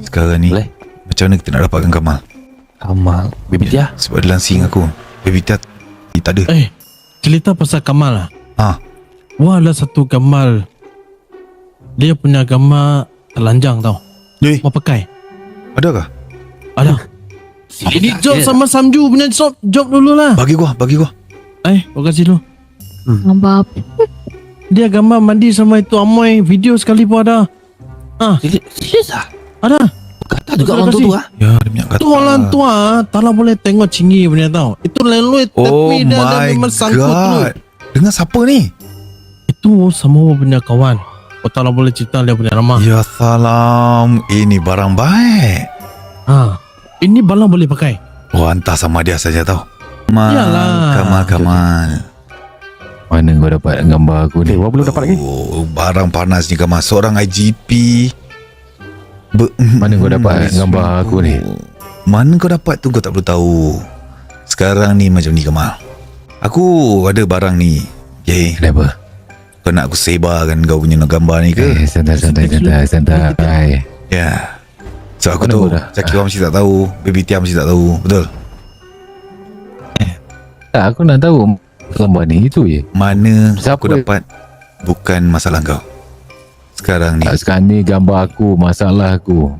Sekarang ni Boleh. Macam mana kita nak dapatkan Kamal Kamal Baby Tia Sebab dia langsing aku Baby Tat eh, Tak ada Eh, cerita pasal Kamal lah. Ha Wah ada satu gambar. Dia punya gambar telanjang tau. Eh Mau pakai. Adakah Ada. Ini job sama Samju punya job, job dulu lah. Bagi gua Bagi gua Eh, kau kasih dulu. Gambar apa? Dia gambar mandi sama itu Amoy. Video sekali pun ada. Serius serius ah Ada. Kata juga orang tu kasih. tu ah Ya dia punya kata Tu orang tua tak lah boleh tengok cinggi punya tau. Itu leluit Oh tapi dia, dia my memang sangkut tu. Dengan siapa ni Itu semua punya kawan. Kau tak lah boleh cerita dia punya nama. Ya salam Ini barang baik Ha. Ini balang boleh pakai. Oh hantar sama dia saja tau Kamal Yalah. Kamal Kamal Mana kau dapat gambar aku ni Eh, wah belum dapat lagi. Oh, barang panas ni Kamal Seorang IGP Be- Mana kau dapat Hmm, gambar aku ni? Mana kau dapat tu kau tak perlu tahu Sekarang ni macam ni Kamal Aku ada barang ni Okay Kenapa? Kau nak aku sebarkan kau punya gambar ni ke? Eh, santai, santai, santai, santai. Ya So aku Mana kau dah? Zakira mesti tak tahu Baby Tia mesti tak tahu Betul? Tak, aku nak tahu gambar ni itu je. Mana Siapa? aku dapat Bukan masalah kau Sekarang ni Tak sekarang ni gambar aku, masalah aku.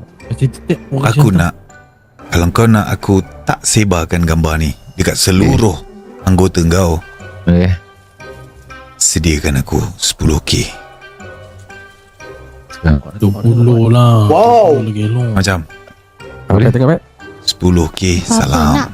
Aku nak Kalau kau nak aku Tak sebarkan gambar ni Dekat seluruh Anggota kau Eh, Sediakan aku 10k sekarang. 20 lah. Wow. 20 kilo. Macam Boleh tengok baik. 10k Apa Salam nak?